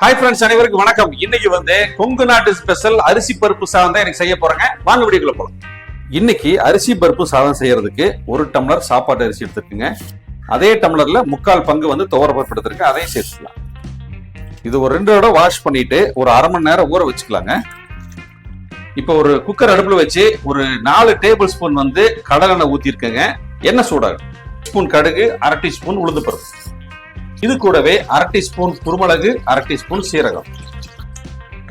Hi friends அனைவருக்கும் வணக்கம். இன்னைக்கு வந்து கொங்கு நாட்டு ஸ்பெஷல் அரிசி பருப்பு சாதம் தான் எனக்கு செய்ய போறேங்க. வாங்க வீடியோக்குள்ள போலாம். இன்னைக்கு அரிசி பருப்பு சாதம் செய்யறதுக்கு ஒரு டம்ளர் சாப்பாட்டு அரிசி எடுத்துருக்குங்க. அதே டம்ளர்ல முக்கால் பங்கு வந்து துவர பருப்பு எடுத்துருக்கு அதையும் சேர்த்துக்கலாம். இது ஒரு ரெண்டு தடவை வாஷ் பண்ணிட்டு ஒரு அரை மணி நேரம் ஊற வச்சுக்கலாங்க. இப்போ ஒரு குக்கர் அடுப்புல வச்சு ஒரு நாலு டேபிள் ஸ்பூன் வந்து கடலெண்ணெய் ஊத்திருக்கேங்க எண்ணெய் சூடாகும் ஸ்பூன் கடுகு அரை டீஸ்பூன் உளுந்து பருப்பு. இது கூடவே அரை டீஸ்பூன் குருமிளகு அரை டீஸ்பூன் சீரகம்.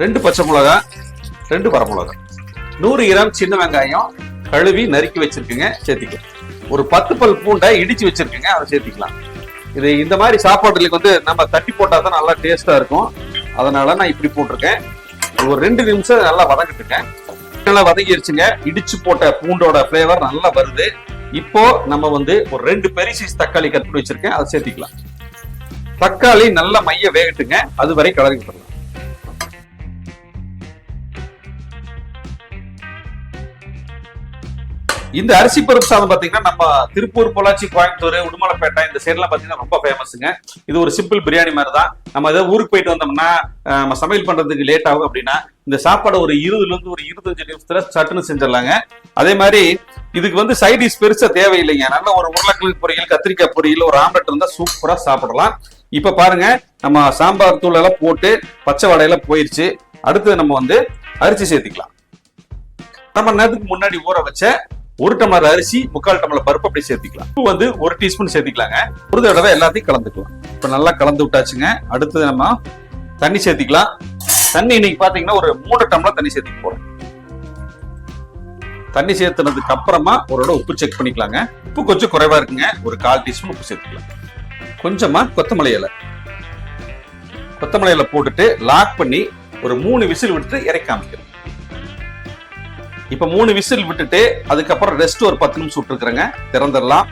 ரெண்டு பச்சை மிளகா ரெண்டு வரமிளகா நூறு கிராம் சின்ன வெங்காயம் கழுவி நறுக்கி வச்சிருக்கீங்க சேர்த்திக்கலாம். ஒரு பத்து பல் பூண்டை இடிச்சு வச்சிருக்கீங்க அதை சேர்த்திக்கலாம். இது இந்த மாதிரி சாப்பாடுகளுக்கு வந்து நம்ம தட்டி போட்டால் தான் நல்லா டேஸ்ட்டாக இருக்கும். அதனால நான் இப்படி போட்டிருக்கேன். ஒரு ரெண்டு நிமிஷம் நல்லா வதங்கிட்டுங்க. நல்லா வதங்கிருச்சுங்க. இடிச்சு போட்ட பூண்டோட ஃப்ளேவர் நல்லா வருது. இப்போ நம்ம வந்து ஒரு ரெண்டு பெரிய சைஸ் தக்காளி கட் பண்ணி வச்சிருக்கேன் அதை சேர்த்திக்கலாம். தக்காளி நல்ல மைய வேகட்டுங்க. அது வரை இந்த அரிசி பருப்பு சாதம் பாத்தீங்கன்னா நம்ம திருப்பூர் பொள்ளாச்சி கோயம்புத்தூர் உடுமலைப்பேட்டை இந்த சைட்லாம் பாத்தீங்கன்னா ரொம்ப ஃபேமஸுங்க இது ஒரு சிம்பிள் பிரியாணி மாதிரி தான் நம்ம ஏதாவது ஊருக்கு போயிட்டு வந்தோம்னா நம்ம சமையல் பண்றதுக்கு லேட் ஆகும் அப்படின்னா இந்த சாப்பாடு ஒரு இருபதுல இருந்து ஒரு இருபத்தஞ்சு நிமிஷத்துல சட்டுன்னு செஞ்சிடலாங்க. அதே மாதிரி இதுக்கு வந்து சைடிஷ் பெருசா தேவையில்லைங்க. நல்ல ஒரு உருளைக்கிழங்கு பொரியல் கத்திரிக்காய் பொரியல் ஒரு ஆம்லெட் இருந்தா சூப்பரா சாப்பிடலாம். இப்ப பாருங்க நம்ம சாம்பார் தூள் எல்லாம் போட்டு பச்சை வடையில போயிருச்சு. அடுத்து நம்ம வந்து அரிசி சேர்த்துக்கலாம். அரை மணி நேரத்துக்கு முன்னாடி ஊற வச்ச ஒரு டம்ளர் அரிசி முக்கால் டம்ளர் பருப்பு அப்படி சேர்த்திக்கலாம். உப்பு வந்து ஒரு டீஸ்பூன் சேர்த்துக்கலாங்க. ஒரு தடவை எல்லாத்தையும் கலந்துக்கலாம். இப்ப நல்லா கலந்து விட்டாச்சுங்க. அடுத்தது நம்ம தண்ணி சேர்த்திக்கலாம். தண்ணி இன்னைக்கு பாத்தீங்கன்னா ஒரு மூணு டம்ளர் தண்ணி சேர்த்துக்க போறேன் தண்ணி சேர்த்துனதுக்கு அப்புறமா ஒரு தடவை உப்பு செக் பண்ணிக்கலாங்க. உப்பு கொஞ்சம் குறைவா இருக்குங்க. ஒரு கால் டீஸ்பூன் உப்பு சேர்த்துக்கலாம். கொஞ்சமா கொத்தமல்லி இலை. கொத்தமல்லி இலை போட்டுட்டு லாக் பண்ணி ஒரு மூணு விசில் விட்டுட்டு இறக்க ஆரம்பிக்கிறோம் இப்ப மூணு விசில் விட்டுட்டு அதுக்கப்புறம் ரெஸ்ட் ஒரு பத்து நிமிஷம் விட்டுருக்குறேங்க. திறந்துடலாம்.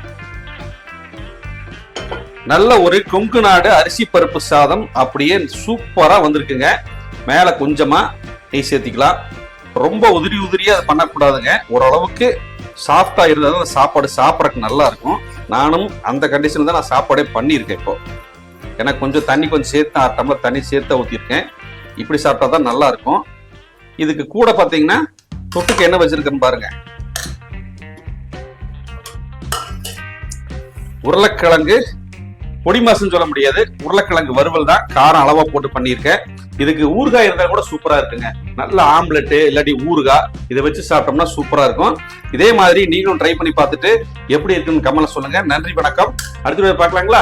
நல்ல ஒரு கொங்கு நாடு அரிசி பருப்பு சாதம் அப்படியே சூப்பரா வந்திருக்குங்க. மேல கொஞ்சமா நெய் சேர்த்திக்கலாம். ரொம்ப உதிரி உதிரியா பண்ணக்கூடாதுங்க. ஓரளவுக்கு சாஃப்டா இருந்தால் தான் அந்த சாப்பாடு சாப்பிட்றதுக்கு நல்லா இருக்கும். நானும் அந்த கண்டிஷன்ல தான் நான் சாப்பாடே பண்ணியிருக்கேன் இப்போ. ஏன்னா கொஞ்சம் தண்ணி கொஞ்சம் சேர்த்து அரை டம்ளர் தண்ணி சேர்த்து ஊற்றிருக்கேன் இப்படி சாப்பிட்டா தான் நல்லா இருக்கும். இதுக்கு கூட பார்த்தீங்கன்னா தொட்டுக்கு என்ன வச்சிருக்கேன்னு பாருங்க. உருளைக்கிழங்கு பொடி மாசுன்னு சொல்ல முடியாது. உருளைக்கிழங்கு வறுவல் தான் காரம் அளவா போட்டு பண்ணியிருக்கேன். இதுக்கு ஊறுகாய் இருந்தா கூட சூப்பரா இருக்குங்க. நல்ல ஆம்லெட்டு இல்லாட்டி ஊறுகாய் இதை வச்சு சாப்பிட்டோம்னா சூப்பரா இருக்கும். இதே மாதிரி நீங்களும் ட்ரை பண்ணி பார்த்துட்டு எப்படி இருக்குன்னு கமலை சொல்லுங்க. நன்றி வணக்கம். அடுத்த பார்க்கலாங்களா?